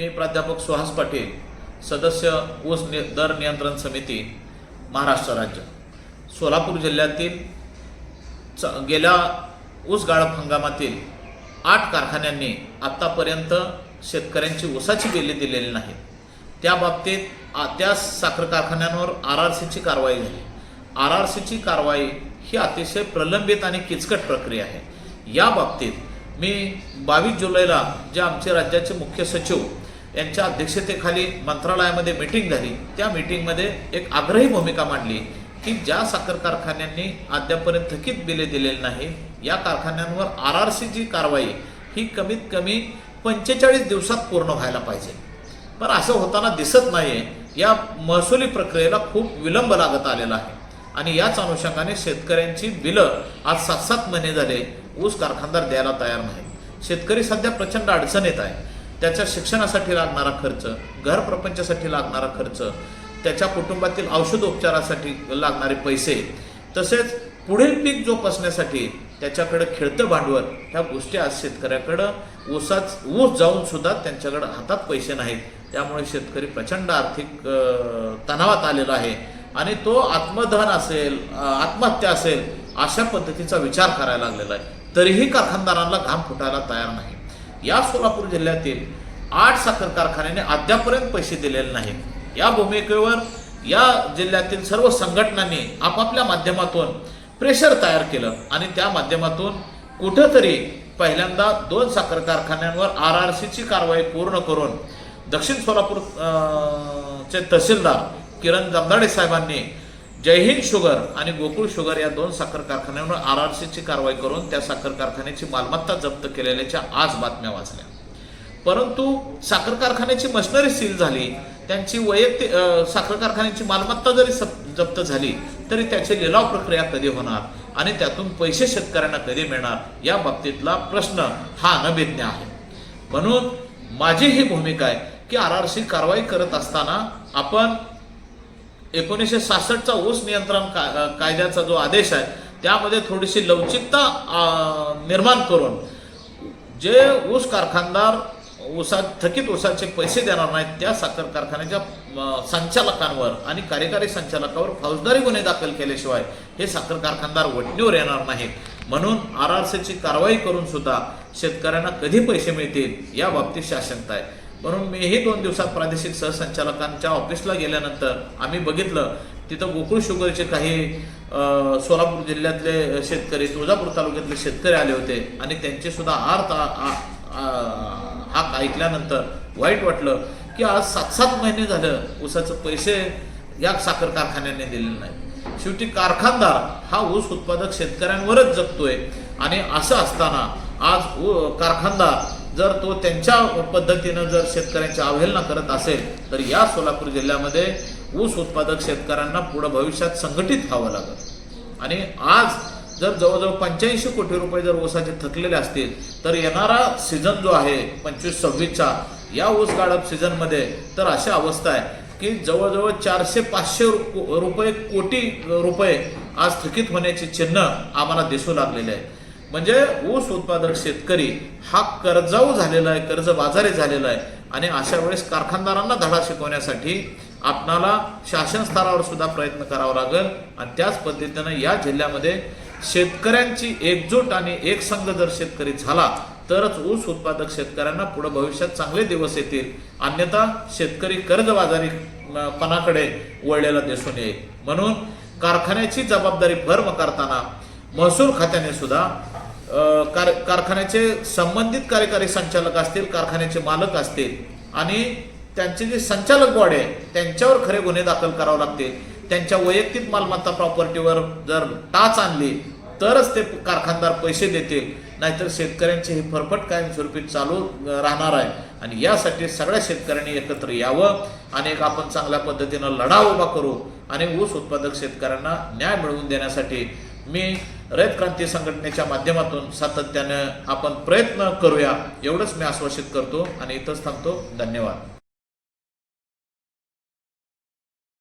मी प्राध्यापक सुहास पाटील सदस्य ऊस नि दर नियंत्रण समिती महाराष्ट्र राज्य. सोलापूर जिल्ह्यातील च गेल्या ऊस गाळप हंगामातील आठ कारखान्यांनी आत्तापर्यंत शेतकऱ्यांची ऊसाची बेली दिलेली नाही त्या बाबतीत त्या साखर कारखान्यांवर आर आर सीची कारवाई झाली. आर आर सीची कारवाई ही अतिशय प्रलंबित आणि किचकट प्रक्रिया आहे. या बाबतीत मी बावीस जुलैला जे आमचे राज्याचे मुख्य सचिव यांच्या अध्यक्षतेखाली मंत्रालयामध्ये मीटिंग झाली. त्या मीटिंगमध्ये एक आग्रही भूमिका मांडली की ज्या साखर कारखान्यांनी अद्यापर्यंत थकीत बिले दिलेली नाही या कारखान्यांवर आर आर सीची कारवाई ही कमीत कमी पंचेचाळीस दिवसात पूर्ण व्हायला पाहिजे. पण असं होताना दिसत नाही आहे या महसुली प्रक्रियेला खूप विलंब लागत आलेला आहे. आणि याच अनुषंगाने शेतकऱ्यांची बिलं आज सात सात महिने झाले. ऊस कारखानदार द्यायला तयार नाही शेतकरी सध्या प्रचंड अडचणीत आहे. त्याच्या शिक्षणासाठी लागणारा खर्च घर प्रपंचासाठी लागणारा खर्च त्याच्या कुटुंबातील औषधोपचारासाठी लागणारे पैसे तसेच पुढील पीक जोपासण्यासाठी त्याच्याकडं खेळतं भांडवल ह्या गोष्टी आज शेतकऱ्याकडं ऊसाच ऊस जाऊन सुद्धा त्यांच्याकडं हातात पैसे नाहीत. त्यामुळे शेतकरी प्रचंड आर्थिक तणावात आलेला आहे. आणि तो आत्मधन असेल आत्महत्या असेल अशा पद्धतीचा विचार करायला लागलेला आहे. तरीही कारखानदारांना घाम फुटायला तयार नाही. या सोलापूर जिल्ह्यातील आठ साखर कारखान्याने अद्यापर्यंत पैसे दिलेले नाहीत. या भूमिकेवर या जिल्ह्यातील सर्व संघटनांनी आपापल्या माध्यमातून प्रेशर तयार केलं आणि त्या माध्यमातून कुठंतरी पहिल्यांदा दोन साखर कारखान्यांवर आर आर सीची कारवाई पूर्ण करून दक्षिण सोलापूर चे तहसीलदार किरण जमदाडे साहेबांनी जयहिंद शुगर आणि गोकुळ शुगर या दोन साखर कारखान्यांवर आर आर सीची कारवाई करून त्या साखर कारखान्याची मालमत्ता जप्त केलेल्याच्या आज बातम्या वाचल्या. परंतु साखर कारखान्याची मशिनरी सील झाली त्यांची वैयक्तिक साखर कारखान्याची मालमत्ता जरी जप्त झाली तरी त्याची लिलाव प्रक्रिया कधी होणार आणि त्यातून पैसे शेतकऱ्यांना कधी मिळणार या बाबतीतला प्रश्न हा अनभिज्ञ आहे. म्हणून माझी ही भूमिका आहे की आर आर सी कारवाई करत असताना आपण एकोणीसशे सासष्टचा ऊस नियंत्रण का- कायद्याचा जो आदेश आहे त्यामध्ये थोडीशी लवचिकता निर्माण करून जे ऊस कारखानदार ऊसा थकीत ऊसाचे पैसे देणार नाहीत त्या साखर कारखान्याच्या संचालकांवर आणि कार्यकारी संचालकावर फौजदारी गुन्हे दाखल केल्याशिवाय हे साखर कारखानदार वटणीवर येणार नाहीत. म्हणून आर आर सीची कारवाई करून सुद्धा शेतकऱ्यांना कधी पैसे मिळतील या बाबतीत शासनता आहे. म्हणून मीही दोन दिवसात प्रादेशिक सहसंचालकांच्या ऑफिसला गेल्यानंतर आम्ही बघितलं तिथं गोकुळ शुगरचे काही सोलापूर जिल्ह्यातले शेतकरी तुळजापूर तालुक्यातले शेतकरी आले होते आणि त्यांचे सुद्धा आर्थ हाक हा ऐकल्यानंतर वाईट वाटलं की आज सात सात महिने झालं ऊसाचं पैसे या साखर कारखान्याने दिलेले नाही शेवटी कारखानदार हा ऊस उत्पादक शेतकऱ्यांवरच जगतोय आणि असं असताना आज ऊ- कारखानदार जर तो त्यांच्या पद्धतीनं जर शेतकऱ्यांची अवहेलना करत असेल तर या सोलापूर जिल्ह्यामध्ये ऊस उत्पादक शेतकऱ्यांना पुढं भविष्यात संघटित व्हावं लागत आणि आज जर जवळजवळ पंच्याऐंशी कोटी रुपये जर ऊसाचे थकलेले असतील तर येणारा सीझन जो आहे पंचवीस सव्वीसचा या ऊस गाळप सीझनमध्ये तर अशी अवस्था आहे की जवळजवळ चारशे पाचशे रुपये कोटी रुपये आज थकीत होण्याची चिन्ह आम्हाला दिसू लागलेले आहे. म्हणजे ऊस उत्पादक शेतकरी हा कर्जाऊ झालेला आहे कर्ज बाजारी झालेला आहे. आणि अशा वेळेस कारखानदारांना धडा शिकवण्यासाठी आपणाला शासन स्तरावर सुद्धा प्रयत्न करावा लागेल. आणि त्याच पद्धतीनं या जिल्ह्यामध्ये शेतकऱ्यांची एकजूट आणि एक संघ जर शेतकरी झाला तरच ऊस उत्पादक शेतकऱ्यांना पुढे भविष्यात चांगले दिवस येतील. अन्यथा शेतकरी कर्जबाजारी पणाकडे वळलेला दिसून येईल. म्हणून कारखान्याची जबाबदारी फर्म करताना महसूल खात्याने सुद्धा कार कारखान्याचे संबंधित कार्यकारी संचालक असतील कारखान्याचे मालक असतील आणि त्यांचे जे संचालक बॉडी आहे त्यांच्यावर खरे गुन्हे दाखल करावे लागतील त्यांच्या वैयक्तिक मालमत्ता प्रॉपर्टीवर जर टाच आणली तरच ते कारखानदार पैसे देतील. नाहीतर शेतकऱ्यांची ही फरफट कायमस्वरूपी चालू राहणार आहे. आणि यासाठी सगळ्या शेतकऱ्यांनी एकत्र यावं आणि एक आपण चांगल्या पद्धतीनं लढा उभा करू आणि ऊस उत्पादक शेतकऱ्यांना न्याय मिळवून देण्यासाठी मी रयत क्रांती संघटनेच्या माध्यमातून सातत्यानं आपण प्रयत्न करूया एवढंच मी आश्वासित करतो आणि इथंच थांबतो. धन्यवाद.